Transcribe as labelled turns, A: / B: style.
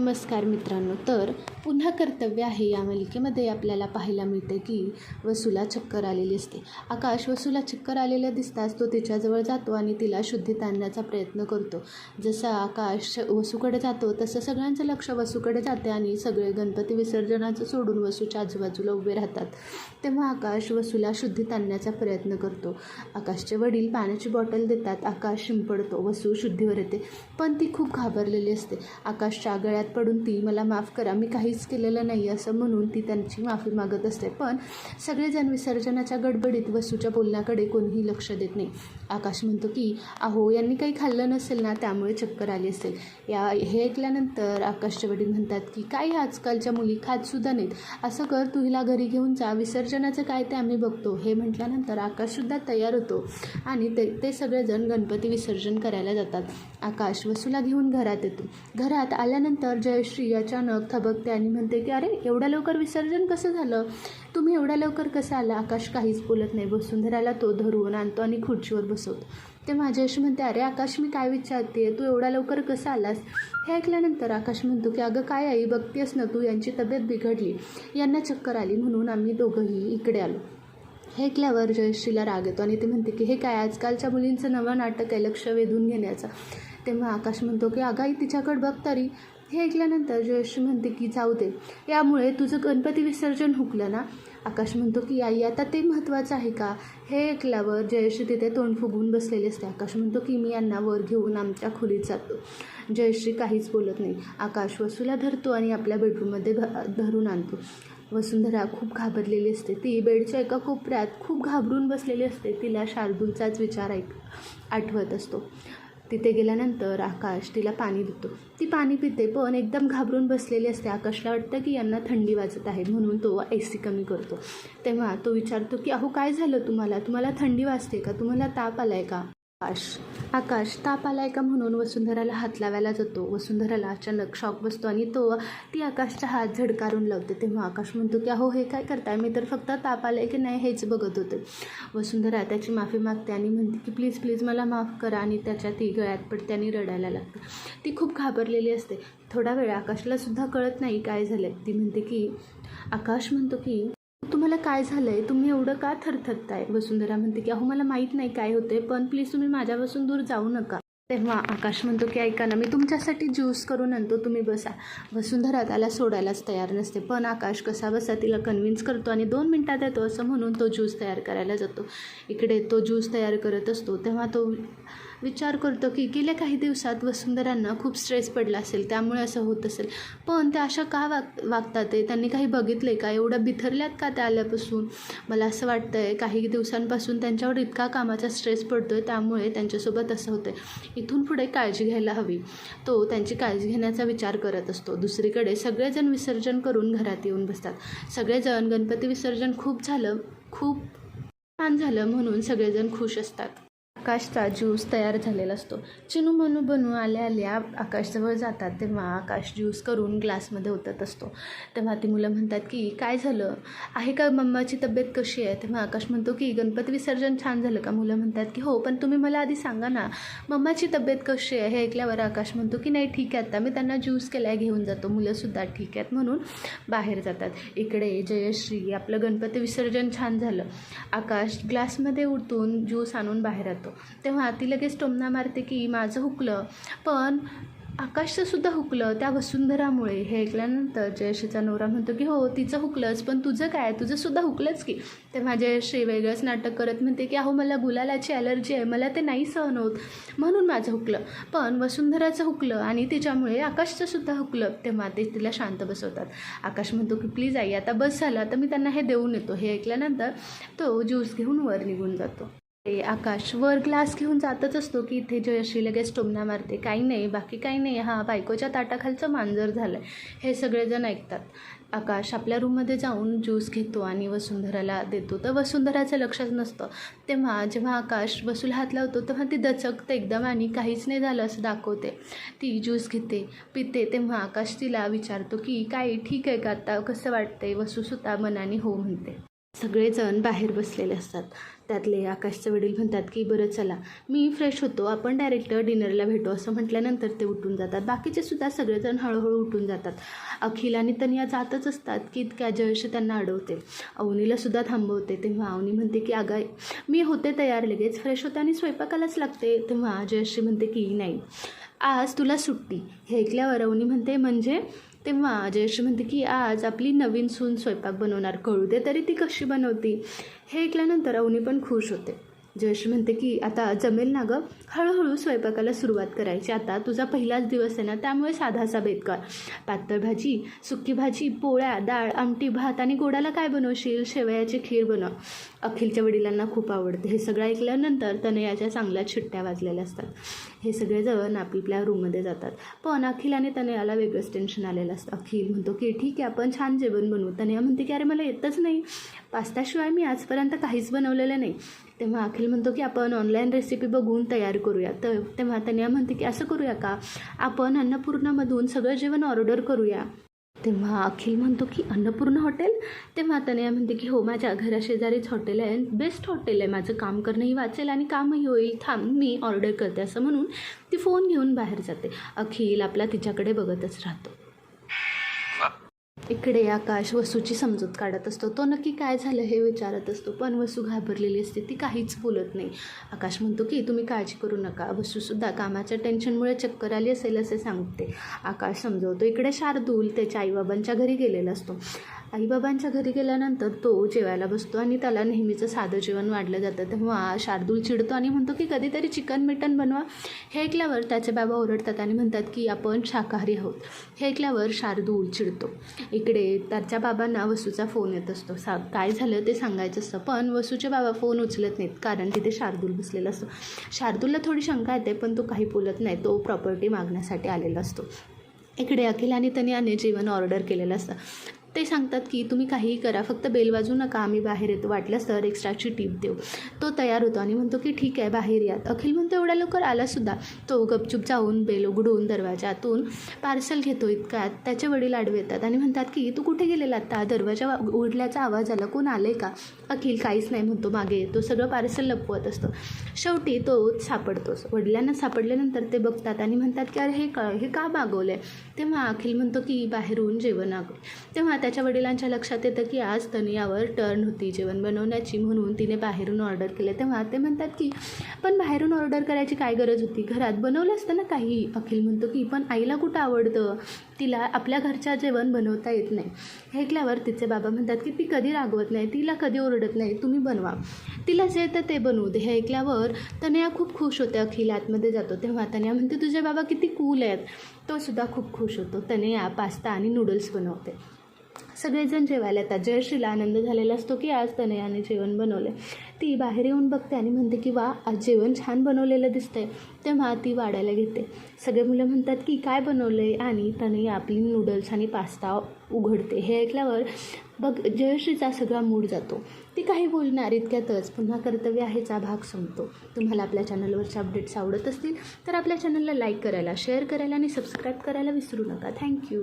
A: नमस्कार मित्रांनो तर पुन्हा कर्तव्य आहे या मालिकेमध्ये आपल्याला पाहायला मिळते की वसूला चक्कर आलेली असते. आकाश वसूला चक्कर आलेला दिसताच तो तिच्याजवळ जातो आणि तिला शुद्धीत आणण्याचा प्रयत्न करतो. जसा आकाश वसूकडे जातो तसं सगळ्यांचं लक्ष वसूकडे जाते आणि सगळे गणपती विसर्जनाचं सोडून वसूच्या आजूबाजूला उभे राहतात. तेव्हा आकाश वसूला शुद्धीत आणण्याचा प्रयत्न करतो. आकाशचे वडील पाण्याची बॉटल देतात. आकाश शिंपडतो. वसू शुद्धीवर येते पण ती खूप घाबरलेली असते. आकाशच्या गळ्यात पडून ती मला माफ करा मी काहीच केलेलं नाही असं म्हणून ती त्यांची माफी मागत असते. पण सगळेजण विसर्जनाच्या गडबडीत वसूच्या बोलण्याकडे कोणीही लक्ष देत नाही. आकाश म्हणतो की अहो यांनी काही खाल्लं नसेल ना त्यामुळे चक्कर आली असेल. या हे ऐकल्यानंतर आकाशचे वडील म्हणतात की काही आजकालच्या मुली खातसुद्धा नाहीत. असं कर तू हिला घरी घेऊन जा. विसर्जनाचं काय ते आम्ही बघतो. हे म्हटल्यानंतर आकाशसुद्धा तयार होतो आणि ते ते सगळेजण गणपती विसर्जन करायला जातात. आकाश वसूला घेऊन घरात येतो. घरात आल्यानंतर म्हणजे जयश्री अचानक थबकते आणि म्हणते की अरे एवढ्या लवकर विसर्जन कसं झालं? तुम्ही एवढ्या लवकर कसं आला? आकाश काहीच बोलत नाही. वसुंधराला तो धरून आणतो आणि खुर्चीवर बसवतो. तेव्हा जयश्री म्हणते अरे आकाश मी काय विचारते तू एवढ्या लवकर कसं आलास? हे ऐकल्यानंतर आकाश म्हणतो की अगं काय आई बघतेस ना तू? यांची तब्येत बिघडली. यांना चक्कर आली. म्हणून आम्ही दोघंही इकडे आलो. हे ऐकल्यावर जयश्रीला राग येतो आणि ते म्हणते की हे काय आजकालच्या मुलींचं नवं नाटक आहे लक्ष वेधून घेण्याचं. तेव्हा आकाश म्हणतो की अगाई तिच्याकडे बघ तरी. हे ऐकल्यानंतर जयश्री म्हणते की जाऊ दे. यामुळे तुझं गणपती विसर्जन हुकलं ना? आकाश म्हणतो की आई आता ते महत्त्वाचं आहे का? हे ऐकल्यावर जयश्री तिथे तोंड फुगून बसलेली असते. आकाश म्हणतो की मी यांना वर घेऊन आमच्या खोलीत जातो. जयश्री काहीच बोलत नाही. आकाश वसूला धरतो आणि आपल्या बेडरूममध्ये धरून आणतो. वसुंधरा खूप घाबरलेली असते. ती बेडच्या एका कोपऱ्यात खूप घाबरून बसलेली असते. तिला शार्दूलचाच विचार ऐक आठवत असतो. तिथे गेल्यानंतर आकाश तिला पाणी देतो. ती पाणी पिते पण एकदम घाबरून बसलेली असते. आकाशला वाटतं की यांना थंडी वाजत आहे म्हणून तो ए सी कमी करतो. तेव्हा तो विचारतो की अहो काय झालं तुम्हाला? तुम्हाला थंडी वाजते का? तुम्हाला ताप आला आहे का? आकाश. आकाश ताप आलाय का म्हणून वसुंधराला हात लावायला जातो. वसुंधराला अचानक शॉक बसतो आणि तो ती आकाशचा हात झडकारून लावते. तेव्हा आकाश म्हणतो की अहो हे काय करताय? मी तर फक्त ताप आलाय की नाही हेच बघत होते. वसुंधरा त्याची माफी मागते आणि म्हणते की प्लीज प्लीज मला माफ करा. आणि त्याच्या ती गळ्यात पडते आणि रडायला लागते. ती खूप घाबरलेली असते. थोडा वेळ आकाशला सुद्धा कळत नाही काय झालं ती म्हणते की आकाश म्हणतो की तुम्हाला काय झालं आहे तुम्ही एवढं का थरथरताय? वसुंधरा म्हणते की अहो मला माहीत नाही काय होते पण प्लीज तुम्ही माझ्यापासून दूर जाऊ नका. तेव्हा आकाश म्हणतो की ऐका ना मी तुमच्यासाठी ज्यूस करून आणतो तुम्ही बसा. वसुंधरा त्याला सोडायलाच तयार नसते पण आकाश कसा बसा तिला कन्व्हिन्स करतो आणि दोन मिनटात येतो असं म्हणून तो ज्यूस तयार करायला जातो. इकडे तो ज्यूस तयार करत असतो तेव्हा तो विचार करतो की गेल्या काही दिवसात वसुंधरांना खूप स्ट्रेस पडला असेल त्यामुळे असं होत असेल. पण त्या अशा का वाग वागतात ते? त्यांनी काही बघितलं आहे का? एवढं बिथरल्यात का त्या आल्यापासून? मला असं वाटतं आहे काही दिवसांपासून त्यांच्यावर इतका कामाचा स्ट्रेस पडतो आहे त्यामुळे त्यांच्यासोबत असं होतं आहे इथून पुढे काळजी घ्यायला हवी. तो त्यांची काळजी घेण्याचा विचार करत असतो. दुसरीकडे सगळेजण विसर्जन करून घरात येऊन बसतात. सगळेजण गणपती विसर्जन खूप झालं खूप छान झालं म्हणून सगळेजण खुश असतात. आकाशचा ज्यूस तयार झालेला असतो. चिनू मनू बनू आल्या आल्या आकाशजवळ जातात तेव्हा आकाश ज्यूस करून ग्लासमध्ये ओतत असतो. तेव्हा ती मुलं म्हणतात की काय झालं? आहे का मम्माची तब्येत कशी आहे? तेव्हा आकाश म्हणतो की गणपती विसर्जन छान झालं का? मुलं म्हणतात की हो पण तुम्ही मला आधी सांगा ना मम्माची तब्येत कशी आहे? हे ऐकल्यावर आकाश म्हणतो की नाही ठीक आहे आता मी त्यांना ज्यूस केलाय घेऊन जातो. मुलंसुद्धा ठीक आहेत म्हणून बाहेर जातात. इकडे जयश्री आपलं गणपती विसर्जन छान झालं. आकाश ग्लासमध्ये उडतून ज्यूस आणून बाहेर येतो तेव्हा ती लगेच टोमना मारते की माझं हुकलं. पण आकाशचंसुद्धा हुकलं त्या वसुंधरामुळे. हे ऐकल्यानंतर जयश्रीचा नवरा म्हणतो की हो तिचं हुकलंच पण तुझं काय? तुझंसुद्धा हुकलंच की? तेव्हा जयश्री वेगळंच नाटक करत म्हणते की अहो मला गुलालाची ॲलर्जी आहे मला ते नाही सहन होत. म्हणून माझं हुकलं. पण वसुंधराचं हुकलं आणि तिच्यामुळे आकाशचंसुद्धा हुकलं तेव्हा ते तिला शांत बसवतात. आकाश म्हणतो की प्लीज आई आता बस झालं तर मी त्यांना हे देऊन येतो. हे ऐकल्यानंतर तो ज्यूस घेऊन वर निघून जातो. ते आकाश वर ग्लास घेऊन जातच असतो की इथे जयश्री लगेच टोमना मारते. काही नाही बाकी काही नाही. हा बायकोच्या ताटाखालचं मांजर झालं आहे हे सगळेजण ऐकतात. आकाश आपल्या रूममध्ये जाऊन ज्यूस घेतो आणि वसुंधराला देतो. तर वसुंधराचं लक्षच नसतं. तेव्हा जेव्हा आकाश वसूल हात लावतो तेव्हा ती दचकते एकदम आणि काहीच नाही झालं असं दाखवते. ती ज्यूस घेते पिते. तेव्हा आकाश तिला विचारतो की काय ठीक आहे का आता? कसं वाटतंय? वसूसुद्धा मनाने हो म्हणते. सगळेजण बाहेर बसलेले असतात. त्यातले आकाशचे वडील म्हणतात की बरं चला मी फ्रेश होतो. आपण डायरेक्ट डिनरला भेटू. असं म्हटल्यानंतर ते उठून जातात. बाकीचे सुद्धा सगळेजण हळूहळू उठून जातात. अखिल आणि तनिया जातच असतात की इतक्या जयश त्यांना अडवते अवनीला सुद्धा थांबवते. तेव्हा अवनी म्हणते की अगं मी होते तयार लगेच. फ्रेश होते आणि स्वयंपाकालाच लागते. तेव्हा जयश्री म्हणते की नाही आज तुला सुट्टी. हे ऐकल्यावर अवनी म्हणते म्हणजे तेव्हा जयश्री म्हणते की आज आपली नवीन सून स्वयंपाक बनवणार. कळू दे तरी ती कशी बनवती. हे ऐकल्यानंतर अवनी पण खुश होते. जयश्री म्हणते की आता जमेल ना गं? हळूहळू स्वयंपाकाला सुरुवात करायची. आता तुझा पहिलाच दिवस आहे ना त्यामुळे साधासा बेत कर पातळ भाजी सुकी भाजी पोळ्या डाळ आमटी भात आणि गोडाला काय बनवशील? शेवयाची खीर बनव अखिलच्या वडिलांना खूप आवडते. हे सगळं ऐकल्यानंतर तनयाच्या चांगल्या छिट्ट्या वाजलेल्या असतात हे सगळेजण आपल्या रूममध्ये जातात. पण अखिल आणि तनयाला वेगळंच टेन्शन आलेलं असतं. अखिल म्हणतो की ठीक आहे आपण छान जेवण बनवू. तनया म्हणते की अरे मला येतच नाही. पास्ताशिवाय मी आजपर्यंत काहीच बनवलेलं नाही. तेव्हा अखिल म्हणतो की आपण ऑनलाईन रेसिपी बघून तयार करूया. तर तेव्हा तनया म्हणते की असं करूया का? आपण अन्नपूर्णामधून सगळं जेवण ऑर्डर करूया. तेव्हा अखिल म्हणतो की अन्नपूर्ण हॉटेल तेव्हा तनया म्हणते की हो माझ्या घराशेजारीच हॉटेल आहे. बेस्ट हॉटेल आहे. माझं काम करणंही वाचेल आणि कामही होईल. थांब मी ऑर्डर करते. असं म्हणून ती फोन घेऊन बाहेर जाते. अखिल आपला तिच्याकडे बघतच राहतो. इकडे आकाश वसूची समजूत काढत असतो. तो नक्की काय झालं हे विचारत असतो. पण वसू घाबरलेली असते. ती काहीच बोलत नाही. आकाश म्हणतो की तुम्ही काळजी करू नका. वसूसुद्धा कामाच्या टेन्शनमुळे चक्कर आली असेल असे सांगते. आकाश समजवतो. इकडे शार्दूल त्याच्या आईबाबांच्या घरी गेलेला असतो. आईबाबांच्या घरी गेल्यानंतर तो जेवायला बसतो आणि त्याला नेहमीचं साधं जेवण वाढलं जातं. तेव्हा शार्दूल चिडतो आणि म्हणतो की कधीतरी चिकन मिटन बनवा. हे ऐकल्यावर त्याचे बाबा ओरडतात आणि म्हणतात की आपण शाकाहारी आहोत. हे ऐकल्यावर शार्दूल चिडतो. इकडे त्याच्या बाबांना वसूचा फोन येत असतो. सा काय झालं ते सांगायचं असतं पण वसूचे बाबा फोन उचलत नाहीत कारण तिथे शार्दूल बसलेला असतो. शार्दूलला थोडी शंका येते पण तो काही बोलत नाही तो प्रॉपर्टी मागण्यासाठी आलेला असतो. इकडे अखिल आणि तनियाने जेवण ऑर्डर केलेलं असतं. ते सांगतात की तुम्ही काहीही करा फक्त बेल वाजू नका आम्ही बाहेर येतो. वाटल्यास तर एक्स्ट्राची टीप देऊ. तो तयार होतो आणि म्हणतो की ठीक आहे बाहेर यात अखिल म्हणतो एवढ्या लवकर आलासुद्धा तो गपचूप जाऊन बेल उघडून दरवाजातून पार्सल घेतो इतका. त्याचे वडील आडवे येतात आणि म्हणतात की तू कुठे गेलेला आता दरवाजा उघडल्याचा आवाज आला. कोण आलं का? अखिल काहीच नाही म्हणतो मागे तो सगळं पार्सल लपवत असतो. शेवटी तो सापडतो. वडिलांना सापडल्यानंतर ते बघतात आणि म्हणतात की अरे हे का हे का मागवलं आहे तेव्हा अखिल म्हणतो की बाहेरून जेवण आग तेव्हा त्याच्या वडिलांच्या लक्षात येतं की आज तनियावर टर्न होती जेवण बनवण्याची म्हणून तिने बाहेरून ऑर्डर केलं. तेव्हा ते म्हणतात की पण बाहेरून ऑर्डर करायची काय गरज होती? घरात बनवलं असतं ना काही? अखिल म्हणतो की पण आईला कुठं आवडतं? तिला आपल्या घरच्या जेवण बनवता येत नाही. हे ऐकल्यावर तिचे बाबा म्हणतात की ती कधी रागवत नाही? तिला कधी ओरडत नाही? तुम्ही बनवा. तिला जे येतं ते बनवू दे. हे ऐकल्यावर तनया खूप खुश होते. अखिल आतमध्ये जातो. तेव्हा तनया म्हणते तुझे बाबा किती कूल आहेत. तो सुद्धा खूप खुश होतो. तनया पास्ता आणि नूडल्स बनवते. सगळेजण जेवायला येतात. जयश्रीला आनंद झालेला असतो की आज तनयाने जेवण बनवलं ती बाहेर येऊन बघते आणि म्हणते की वा आज जेवण छान बनवलेलं दिसतंय. तेव्हा ती वाढायला घेते. सगळे मुलं म्हणतात की काय बनवलं आहे आणि तनया आपली नूडल्स आणि पास्ता उघडते. हे ऐकल्यावर बघ जयश्रीचा सगळा मूड जातो. ती काही बोलणार इतक्यातच. पुन्हा कर्तव्य आहेचा भाग संपतो. तुम्हाला आपल्या चॅनलवरच्या अपडेट्स आवडत असतील तर आपल्या चॅनलला लाईक करायला शेअर करायला आणि सबस्क्राईब करायला विसरू नका. थँक्यू